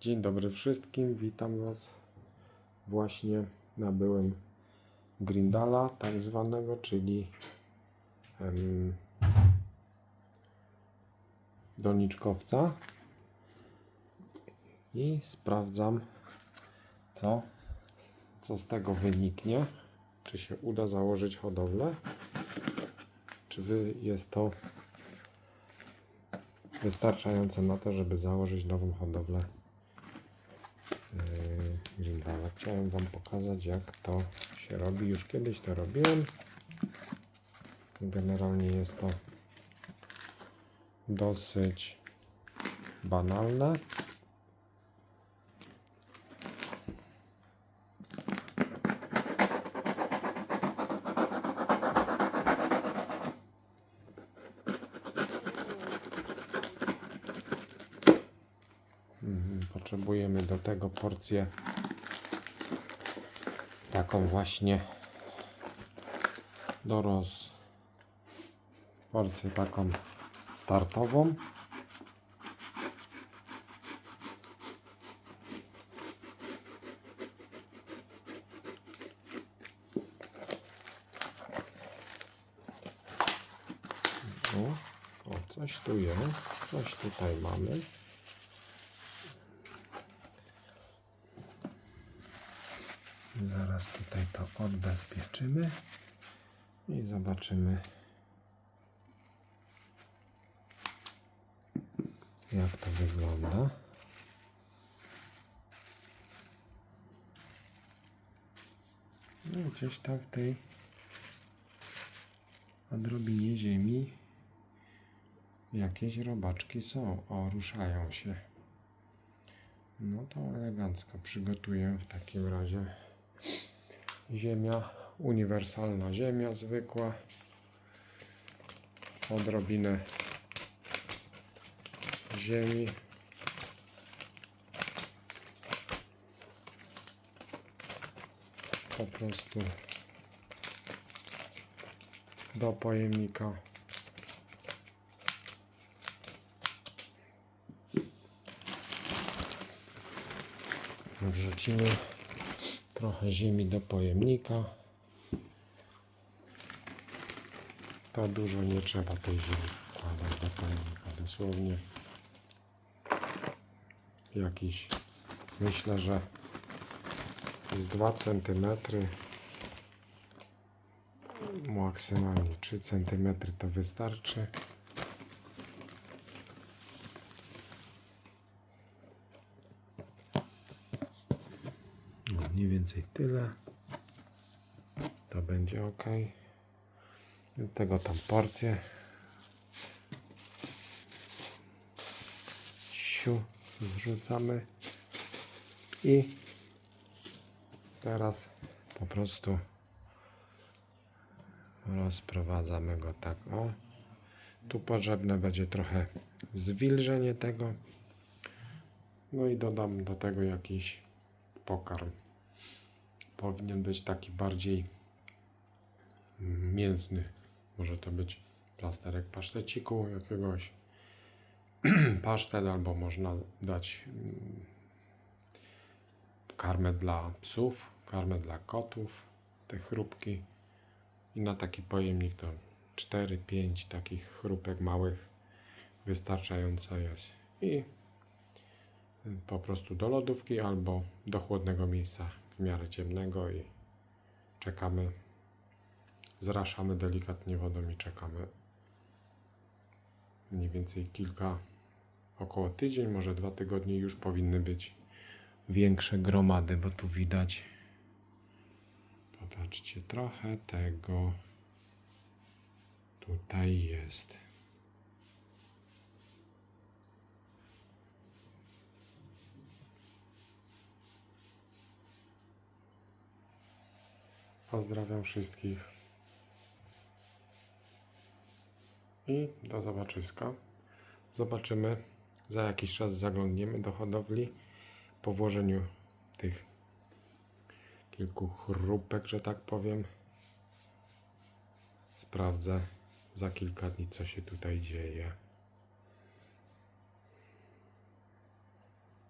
Dzień dobry wszystkim, witam Was. Właśnie nabyłem Grindala, tak zwanego, czyli em, doniczkowca i sprawdzam, co, co z tego wyniknie. Czy się uda założyć hodowlę, czy jest to wystarczające na to, żeby założyć nową hodowlę Grindala. Chciałem Wam pokazać, jak to się robi. Już kiedyś to robiłem. Generalnie jest to dosyć banalne. Mhm, Potrzebujemy do tego porcję taką właśnie do roz porcję taką startową. O, o coś tu jest coś tutaj mamy Zaraz tutaj to odbezpieczymy i zobaczymy jak to wygląda. No, gdzieś tam w tej odrobinie ziemi jakieś robaczki są. O, ruszają się. No to elegancko przygotuję w takim razie ziemia, uniwersalna ziemia zwykła, odrobinę ziemi. Po prostu do pojemnika. Wrzucimy trochę ziemi do pojemnika. To dużo nie trzeba tej ziemi wkładać do pojemnika. Dosłownie jakiś, myślę, że z 2 cm maksymalnie 3 cm to wystarczy. No, mniej więcej tyle. To będzie ok. Do tego tam porcję. Siu, wrzucamy. I teraz po prostu rozprowadzamy go tak o. Tu potrzebne będzie trochę zwilżenie tego. No i dodam do tego jakiś pokarm. Powinien być taki bardziej mięsny. Może to być plasterek paszteciku jakiegoś, pasztet, albo można dać mm, karmę dla psów, karmę dla kotów, te chrupki. I na taki pojemnik to 4-5 takich chrupek małych wystarczająco jest. I po prostu do lodówki albo do chłodnego miejsca w miarę ciemnego i czekamy. Zraszamy delikatnie wodą i czekamy. Mniej więcej kilka, około tydzień, może dwa tygodnie już powinny być większe gromady, bo tu widać. Popatrzcie, trochę tego tutaj jest. Pozdrawiam wszystkich. I do zobaczyska. Zobaczymy. Za jakiś czas zaglądniemy do hodowli po włożeniu tych kilku chrupek, że tak powiem. Sprawdzę za kilka dni, co się tutaj dzieje.